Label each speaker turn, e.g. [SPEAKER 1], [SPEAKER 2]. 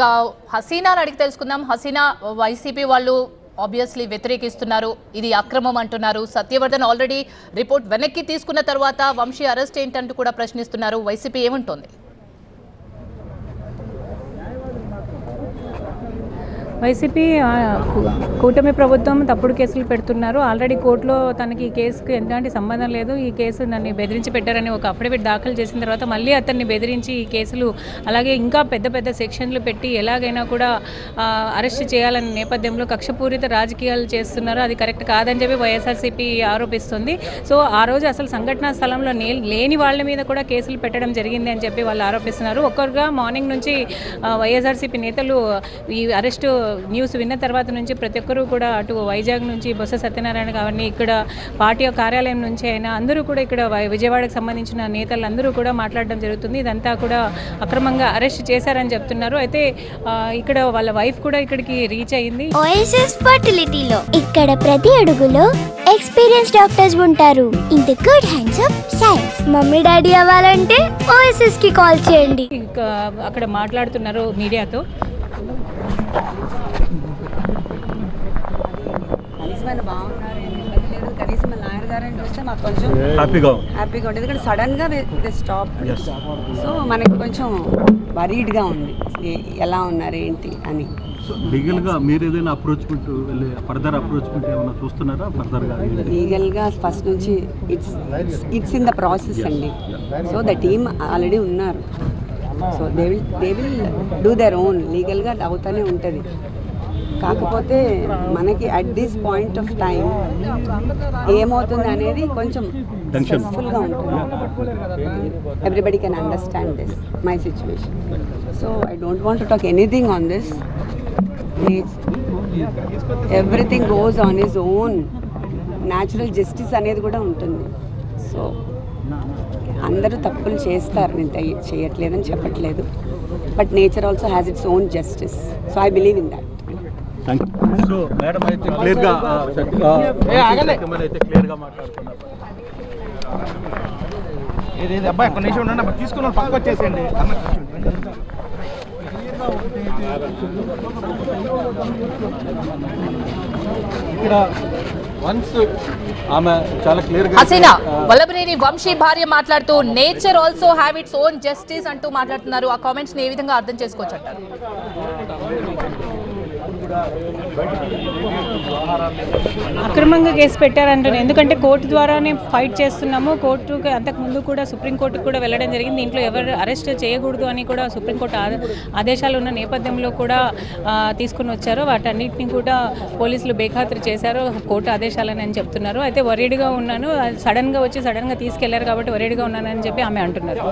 [SPEAKER 1] ఇక హసీనాని అడిగి తెలుసుకుందాం. హసీనా వైసీపీ వాళ్ళు ఆబ్వియస్లీ వ్యతిరేకిస్తున్నారు. ఇది అక్రమం అంటున్నారు. సత్యవర్ధన్ ఆల్రెడీ రిపోర్ట్ వెనక్కి తీసుకున్న తర్వాత వంశీ అరెస్ట్ ఏంటంటూ కూడా ప్రశ్నిస్తున్నారు. వైసీపీ ఏమంటోంది?
[SPEAKER 2] వైసీపీ కూటమి ప్రభుత్వం తప్పుడు కేసులు పెడుతున్నారు. ఆల్రెడీ కోర్టులో తనకి ఈ కేసుకు ఎలాంటి సంబంధం లేదు. ఈ కేసు నన్ను బెదిరించి పెట్టారని ఒక అఫిడవిట్ దాఖలు చేసిన తర్వాత మళ్ళీ అతన్ని బెదిరించి ఈ కేసులు అలాగే ఇంకా పెద్ద పెద్ద సెక్షన్లు పెట్టి ఎలాగైనా కూడా అరెస్ట్ చేయాలనే నేపథ్యంలో కక్షపూరిత రాజకీయాలు చేస్తున్నారు. అది కరెక్ట్ కాదని చెప్పి వైఎస్ఆర్సీపీ ఆరోపిస్తుంది. సో ఆ రోజు అసలు సంఘటనా స్థలంలో నే- లేని వాళ్ళ మీద కూడా కేసులు పెట్టడం జరిగింది అని చెప్పి వాళ్ళు ఆరోపిస్తున్నారు. ఒక్కరుగా మార్నింగ్ నుంచి వైఎస్ఆర్సీపీ నేతలు ఈ అరెస్టు న్యూస్ విన్న తర్వాత నుంచి ప్రతి ఒక్కరూ కూడా అటు వైజాగ్ నుంచి బొత్స సత్యనారాయణ కావండి ఇక్కడ పార్టీ కార్యాలయం నుంచి అయినా అందరూ కూడా ఇక్కడ విజయవాడకు సంబంధించిన నేతలు అందరూ కూడా మాట్లాడడం జరుగుతుంది. ఇదంతా కూడా అక్రమంగా అరెస్ట్ చేశారని చెప్తున్నారు. అయితే ఇక్కడ వాళ్ళ వైఫ్ కూడా ఇక్కడికి రీచ్ అయ్యింది
[SPEAKER 3] ఓఎస్ఎస్ ఫర్టిలిటీలో ఇక్కడ ప్రతి అడుగులో ఎక్స్పీరియన్స్ డాక్టర్స్ ఉంటారు. In the good hands of science mummy daddy అవ్వాలంటే ఓఎస్ఎస్కి కాల్ చేయండి.
[SPEAKER 2] ఇంకా అక్కడ మాట్లాడుతున్నారు మీడియాతో.
[SPEAKER 4] హ్యాపీగా
[SPEAKER 5] హ్యాపీగా ఉంటుంది ఎందుకంటే సడన్గా ది స్టాప్ సో మనకి కొంచెం వరీడ్గా ఉంది. ఎలా ఉన్నారు ఏంటి అని.
[SPEAKER 4] సో లీగల్గా మీరు ఏదైనా అప్రోచ్మెంట్ వెళ్ళి ఫర్దర్ అప్రోచ్మెంట్ ఏమైనా చూస్తున్నారా? ఫర్దర్గా
[SPEAKER 5] లీగల్గా ఫస్ట్ నుంచి it's it's in the process అండి. సో ద టీమ్ ఆల్రెడీ ఉన్నారు. So they will they will do their own లీగల్గా అవుతానే ఉంటుంది. కాకపోతే మనకి at this point of time ఏమవుతుంది అనేది కొంచెం. స్ట్రెస్ఫుల్గా ఉంటుంది. Everybody can understand this my situation so I don't want to talk anything on this everything goes on his own natural justice అనేది కూడా ఉంటుంది. సో అందరూ తప్పులు చేస్తారు నేను చేయట్లేదని చెప్పట్లేదు. But nature also has its own justice so I believe in that
[SPEAKER 4] thank you so madam అయితే క్లియర్గా అయితే క్లియర్గా మాట్లాడుతున్నారు
[SPEAKER 6] ఇది ఇది అబ్బాయి ఒక్క నిమిషం ఉండండి. అబ్బా తీసుకున్న వాళ్ళు పక్క వచ్చేసేయండి. అన్న కూర్చోండి.
[SPEAKER 4] ఇక్కడ
[SPEAKER 1] హసీనా వల్లభనేని వంశీ భార్య మాట్లాడుతూ nature also have its own justice అంటూ మాట్లాడుతున్నారు. ఆ కామెంట్స్ ఏ విధంగా అర్థం చేసుకోవచ్చు అంటారు?
[SPEAKER 2] అక్రమంగా కేసు పెట్టారంటున్నారు ఎందుకంటే కోర్టు ద్వారానే ఫైట్ చేస్తున్నాము. కోర్టుకి అంతకు ముందు కూడా సుప్రీంకోర్టుకు కూడా వెళ్ళడం జరిగింది. దీంట్లో ఎవరు అరెస్ట్ చేయకూడదు అని కూడా సుప్రీంకోర్టు ఆదేశాలు ఉన్న నేపథ్యంలో కూడా తీసుకుని వచ్చారు. వాటన్నిటిని కూడా పోలీసులు బేఖాతరు చేశారు. కోర్టు ఆదేశాలని అని చెప్తున్నారు. అయితే వరీడ్గా ఉన్నాను. సడన్గా వచ్చి సడన్గా తీసుకెళ్ళారు కాబట్టి వరీడ్గా ఉన్నానని చెప్పి ఆమె అంటున్నారు.